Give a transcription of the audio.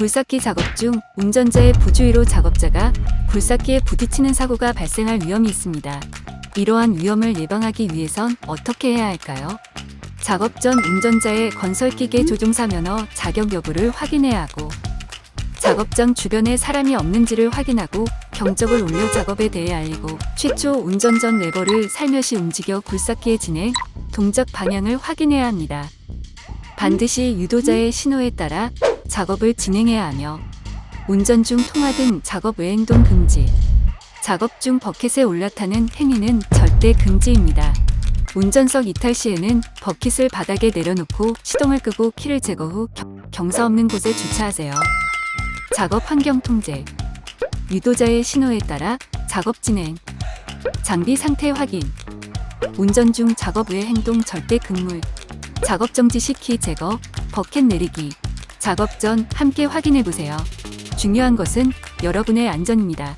굴삭기 작업 중 운전자의 부주의로 작업자가 굴삭기에 부딪히는 사고가 발생할 위험이 있습니다. 이러한 위험을 예방하기 위해선 어떻게 해야 할까요? 작업 전 운전자의 건설기계 조종사 면허 자격 여부를 확인해야 하고 작업장 주변에 사람이 없는지를 확인하고 경적을 올려 작업에 대해 알리고 최초 운전 전 레버를 살며시 움직여 굴삭기의 진행, 동작 방향을 확인해야 합니다. 반드시 유도자의 신호에 따라 작업을 진행해야 하며 운전 중 통화 등 작업 외 행동 금지. 작업 중 버킷에 올라타는 행위는 절대 금지입니다. 운전석 이탈 시에는 버킷을 바닥에 내려놓고 시동을 끄고 키를 제거 후 경- 경사 없는 곳에 주차하세요. 작업 환경 통제. 유도자의 신호에 따라 작업 진행. 장비 상태 확인. 운전 중 작업 외 행동 절대 금물. 작업 정지 시 키 제거, 버켓 내리기. 작업 전 함께 확인해 보세요. 중요한 것은 여러분의 안전입니다.